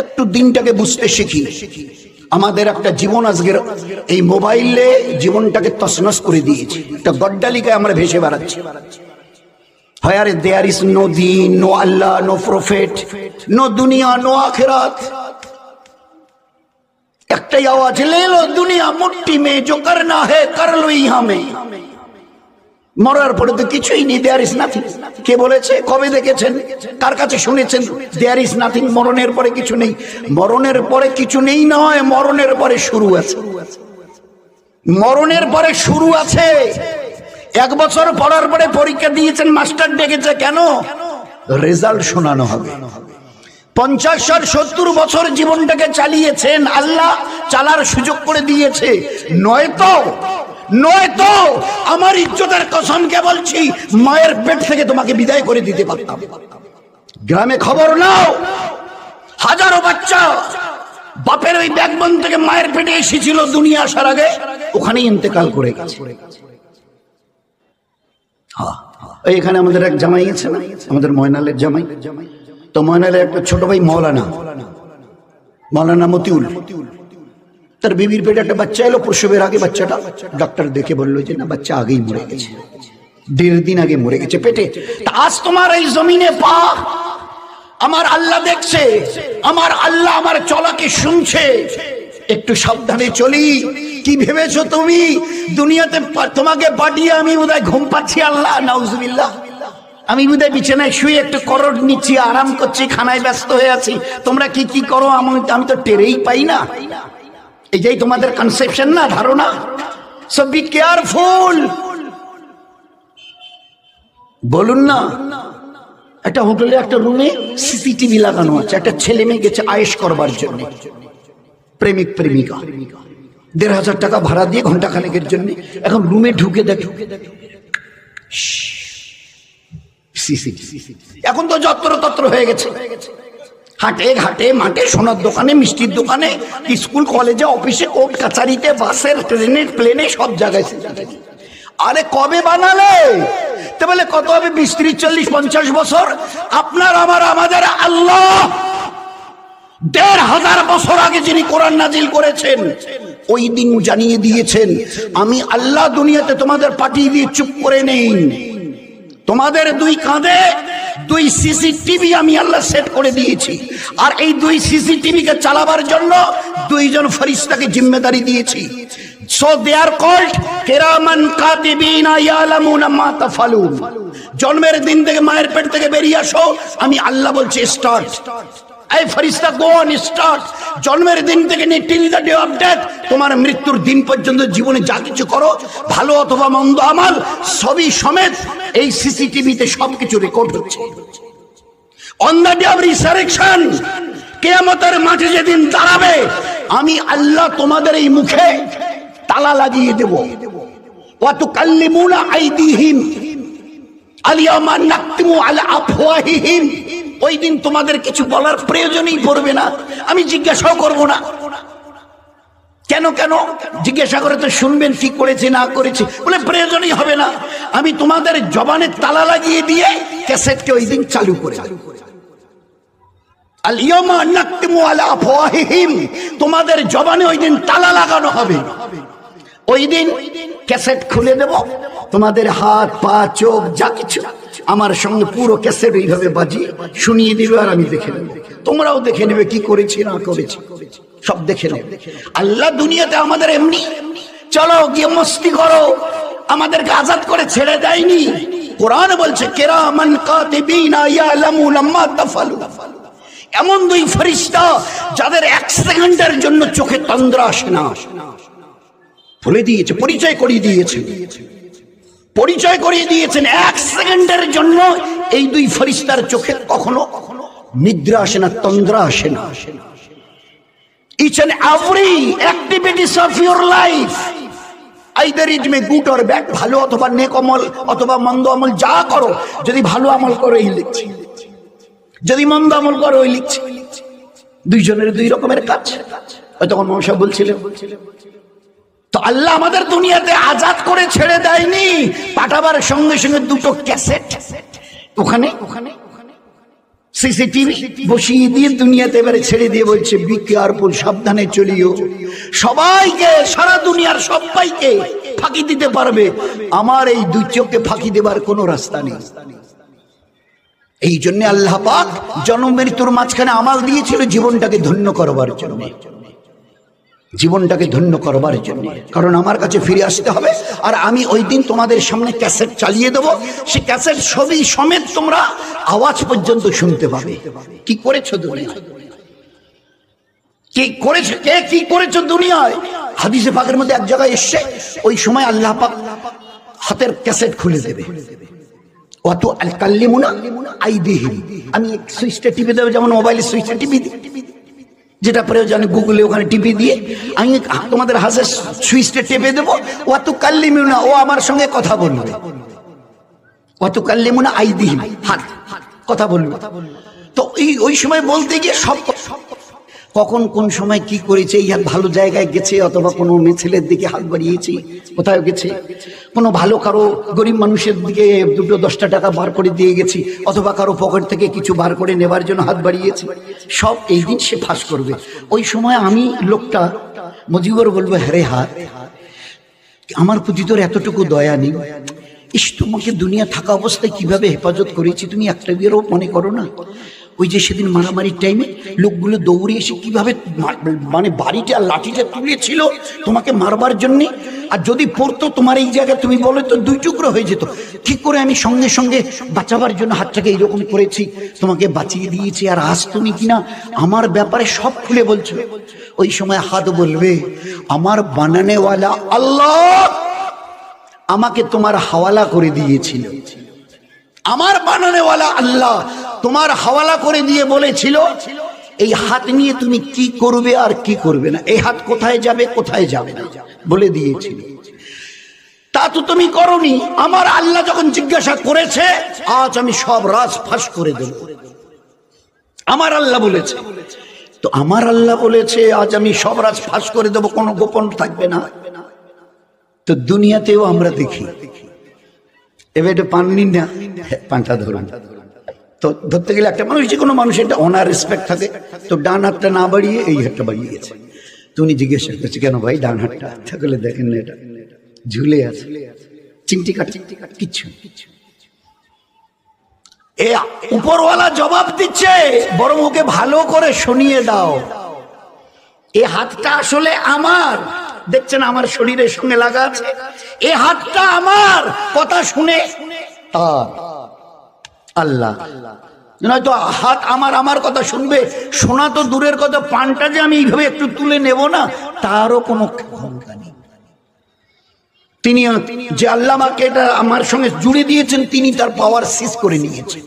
একটু দিনটাকে বুঝতে শিখি। আমাদের একটা জীবন আজকের এই মোবাইলে জীবনটাকে তসনস করে দিয়েছি। একটা গড্ডালিকায় আমরা ভেসে বেড়াচ্ছি। হয় দেয়ার ইস নো দিন নো আল্লাহ নো প্রফেট নো দুনিয়া নো আখেরাত। একটাই আওয়াজ লে লো দুনিয়া মুট্টি মে জো করনা হে, কর লো ইহা মে মরার পরে তো কিছুই নেই দেয়ার ইজ নাথিং কে বলেছে? কবে দেখেছেন? কার কাছে শুনেছেন? দেয়ার ইজ নাথিং মরণের পরে কিছু নেই। মরণের পরে কিছু নেই নয়, মরণের পরে শুরু আছে। মরণের পরে শুরু আছে। এক বছর পড়ার পরে পরীক্ষা দিয়েছেন, মাস্টার ডেকেছে, কেন? রেজাল্ট শোনানো হবে। পঞ্চাশ সত্তর বছর জীবনটাকে চালিয়েছেন, আল্লাহ চালার সুযোগ করে দিয়েছে। নয়তো নয়তো আমার ইজ্জতের কসমকে বলছি মায়ের পেট থেকে তোমাকে বিদায় করে দিতে পারতাম। গ্রামে খবর নাও হাজারো বাচ্চা বাপের ওই ব্যাকবন থেকে মায়ের পেটে এসেছিল দুনিয়া আসার আগে ওখানেই ইন্তেকাল করে গেছে। হ্যাঁ, এই এখানে আমাদের এক জামাই আছে না? আমাদের ময়নালের জামাই। তো ময়নালের একটা ছোট ভাই মৌলানা। মৌলানা মতিউল। তার বিবির পেটে একটা বাচ্চা এলো, প্রসবের আগে বাচ্চাটা। ডাক্তার দেখে বলল যে, না, বাচ্চা আগেই মরে গেছে। দেড় দিন আগে মরে গেছে পেটে। আজ তোমার এই জমিনে পা। আমার আল্লাহ দেখছে। আমার আল্লাহ আমার চলাকে শুনছে। একটু সাবধানে চলি। কি ভেবেছো তুমি? দুনিয়াতে তোমাকে পাঠিয়ে আমি বোধহয় ঘুম পাচ্ছি, আল্লাহ। নাউজুবিল্লাহ। আমি বোধহয় বিছানায় শুয়ে একটু করড নিচ্ছি, আরাম করছি, খানায় ব্যস্ত হয়ে আছি। তোমরা কি কি করো? আমি আমি তো টেরেই পাই না। এই তোমাদের কনসেপশন না, ধারণা? সো বি কেয়ারফুল বলুন না, একটা হোটেলে একটা রুমে সিসিটিভি লাগানো আছে, একটা ছেলে মেয়ে গেছে আয়েস করবার জন্য, প্রেমিক, প্রেমিকা। দেড় হাজার টাকা ভাড়া দিয়ে ঘণ্টা খানেকের জন্য এখন রুমে ঢুকে দেখে। এখন তো যত্র তত্র হয়ে গেছে। হাটে ঘাটে মাঠে সোনার দোকানে, মিষ্টির দোকানে, স্কুল, কলেজে, অফিসে কোর্ট কাছারিতে বাসের ট্রেনে প্লেনে সব জায়গায় আরে কবে বানালে? তো বলে কত হবে? বিশ, ত্রিশ, চল্লিশ, পঞ্চাশ বছর? আপনার, আমার, আমাদের আল্লাহ দেড় হাজার বছর আগে যিনি কোরআন নাজিল করেছেন, ওই দিন জানিয়ে দিয়েছেন, আমি আল্লাহ দুনিয়াতে তোমাদের পাঠিয়ে দিয়ে চুপ করে নেই। তোমাদের দুই কাঁধে দুই সিসিটিভি আমি আল্লাহ সেট করে দিয়েছি। আর এই দুই সিসিটিভিকে চালাবার জন্য দুইজন ফরিস্তাকে জিম্মেদারি দিয়েছি। সো দে কল্ড কেরামান কাতিবিনা ইয়ালামুনা মা তাফালুন। জন্মের দিন থেকে মায়ের পেট থেকে বেরিয়ে আসো, আমি আল্লাহ বলছি স্টার্ট এই ফরিস্তা গো অন স্টার্ট। জন্মের দিন থেকে নিয়ে till the day of death তোমার মৃত্যুর দিন পর্যন্ত জীবনে যা কিছু করো, ভালো অথবা মন্দ আমাল, সবই সমেত এই সিসিটিভিতে সবকিছু রেকর্ড হচ্ছে। On the day of resurrection কেয়ামতের মাঠে যেদিন দাঁড়াবে, আমি আল্লাহ তোমাদের এই মুখে তালা লাগিয়ে দেব। ওয়াতু কাল্লিমুনা আইদিহিম। আলিয়ামা নাকতিমু আলা আফওয়াহিহিম ওই দিন তোমাদের কিছু বলার প্রয়োজনই পড়বে না। আমি জিজ্ঞাসাও করব না। কেন কেন? জিজ্ঞাসা করে তো শুনবেন কি করেছে, না করেছে। বলে প্রয়োজনই হবে না। আমি তোমাদের জবানের তালা লাগিয়ে দিয়ে ক্যাসেটকে ওই দিন চালু করে তোমাদের জবানে ওই দিন তালা লাগানো হবে। ওই দিন ক্যাসেট খুলে দেব। তোমাদের হাত, পা, চোখ, যা কিছু। আমার সঙ্গে পুরো ক্যাসেট এইভাবে বাজি শুনিয়ে দিবে আর আমি দেখে নেব। তোমরাও দেখে নেবে কি করেছি, না করেছি। সব দেখে নেবে আল্লাহ দুনিয়াতে আমাদের এমনি। চলো গিয়ে মস্তি করো। আমাদেরকে আজাদ করে ছেড়ে দেয়নি। কোরআন বলছে, কেরামান কাতিবিনা ইয়ালামুনা মা তাফালুন এমন দুই ফেরেশতা যাদের এক সেকেন্ডের জন্য চোখে তন্দ্রা আসে না। বলে দিয়েছে, পরিচয় করিয়ে দিয়েছে। পরিচয় করিয়ে দিয়েছেন এক সেকেন্ডের জন্য। এই দুই ফরিস্তার চোখে কখনো নিদ্রা আসে না, তন্দ্রা আসে না। Each and every activities of your life either it may good or bad ভালো অথবা নেক আমল অথবা মন্দ আমল, যা করো, যদি ভালো আমল করো, এই লিখছি। যদি মন্দ আমল করো ওই লিখছি। দুইজনের দুই রকমের কাজ। তখন মমসা বলছিলেন তো আল্লাহ আমাদের দুনিয়াতে আজাদ করে ছেড়ে দেয়নি। পাঠাবার সঙ্গে সঙ্গে দুটো ক্যাসেট ওখানে ওখানে সিসিটিভি বসিয়ে দিয়ে দুনিয়াতে এবারে ছেড়ে দিয়ে বলছে, বি কেয়ারফুল, সাবধানে চলিও। সবাইকে, সারা দুনিয়ার সবাইকে ফাঁকি দিতে পারবে। আমার এই দুই চোখে ফাঁকি দেবার কোনো রাস্তা নেই। এই জন্য আল্লাহ পাক জন্ম মৃত্যুর মাঝখানে আমাল দিয়েছিল জীবনটাকে ধন্য করবার জন্য। জীবনটাকে ধন্য করবার জন্য। কারণ আমার কাছে ফিরে আসতে হবে, আর আমি ওই দিন তোমাদের সামনে ক্যাসেট চালিয়ে দেবো। সে ক্যাসেট ছবি সমেত তোমরা আওয়াজ পর্যন্ত শুনতে পাবে। কি করেছ কি করেছে? কে কি করেছ দুনিয়ায়? হাদিসে পাকের মধ্যে এক জায়গায় এসছে, ওই সময় আল্লাহ পাক হাতের ক্যাসেট খুলে দেবে। অত আল কাল্লিমুনা আইদিহিম। আমি সুইচটা টিপে দেবো, যেমন মোবাইলের সুইচটা টিপে দিই। যেটা প্রয়োজন গুগলে ওখানে টিপে দিয়ে আমি তোমাদের হাসে সুইচটা টেপে দেবো। ও অত কাল্লিমুনা ও আমার সঙ্গে কথা বলবে। অত আই আইদিহিম, হাত, কথা বলবে। তো এই ওই সময় বলতে গিয়ে সব কখন কোন সময় কি করেছে এই হাত ভালো জায়গায় গেছে অথবা কোনো মেয়ে ছেলের দিকে হাত বাড়িয়েছে, কোথায় গেছে? কোনো ভালো কারও গরিব মানুষের দিকে দুটো দশটা টাকা বার করে দিয়ে গেছি, অথবা কারও পকেট থেকে কিছু বার করে নেবার জন্য হাত বাড়িয়েছি? সব এই দিন সে ফাঁস করবে। ওই সময় আমি লোকটা, মজিবর বলব, হ্যারে হাত, আমার প্রতি তোর এতটুকু দয়া নেই। ইস, তোমাকে দুনিয়া থাকা অবস্থায় কীভাবে হেফাজত করেছি তুমি একটা বিয়েরও মনে করো না? ওই যে সেদিন মারামারির টাইমে লোকগুলো দৌড়ে এসে কীভাবে মানে বাড়িটা, লাঠিটা তুলেছিল তোমাকে মারবার জন্যে? আর যদি পড়তো তোমার এই জায়গায়, তুমি বলো তো দুই টুকরো হয়ে যেত। ঠিক করে আমি সঙ্গে সঙ্গে বাঁচাবার জন্য হাতটাকে এইরকম করেছি? তোমাকে বাঁচিয়ে দিয়েছি, আর আজ তুমি কিনা আমার ব্যাপারে সব খুলে বলছো। ওই সময় হাত বলবে, আমার বানানেওয়ালা আল্লাহ আমাকে তোমার হাওয়ালা করে দিয়েছিল। আমার বানানেওয়ালা আল্লাহ তোমার হাওয়ালা করে দিয়ে বলেছিল এই হাত নিয়ে তুমি কি করবে আর কি করবে না? এই হাত কোথায় যাবে কোথায় যাবে না? বলে দিয়েছিল। তা তো তুমি করনি। আমার আল্লাহ যখন জিজ্ঞাসা করেছে আজ আমি সব রাজ ফাঁস করে দেব। আমার আল্লাহ বলেছে। তো আমার আল্লাহ বলেছে আজ আমি সব রাজ ফাঁস করে দেব কোনো গোপন থাকবে না। তো দুনিয়াতেও আমরা দেখি। এবার এটা পাননি না? হ্যাঁ, পানটা ধরুন। তো ধরতে গেলে একটা মানুষ, যে কোনো মানুষের একটা অনার রেসপেক্ট থাকে। তো ডান হাতটা না বাড়িয়ে এই হাতটা বাড়িয়ে গেছে। তো উনি জিজ্ঞাসা করছে, কেন ভাই, ডান হাতটা? থাকলে দেখেন না এটা। ঝুলে আছে। চিমটি কাট চিমটি কাট কিচ্ছু এ উপরওয়ালা জবাব দিচ্ছে, বরং ওকে ভালো করে শুনিয়ে দাও। এ হাতটা আসলে আমার। দেখছেন, আমার শরীরের সঙ্গে লাগা আছে। এ হাতটা আমার। কথা শুনে তার আল্লাহ। নয়তো হাত আমার আমার কথা শুনবে, শোনা তো দূরের কথা, পানটা যে আমি এইভাবে একটু তুলে নেব না, তারও কোনো ক্ষমতা নেই। তিনি যে আল্লাহ আমাকে এটা আমার সঙ্গে জুড়ে দিয়েছেন, তিনি তার পাওয়ার সিজ করে নিয়েছেন।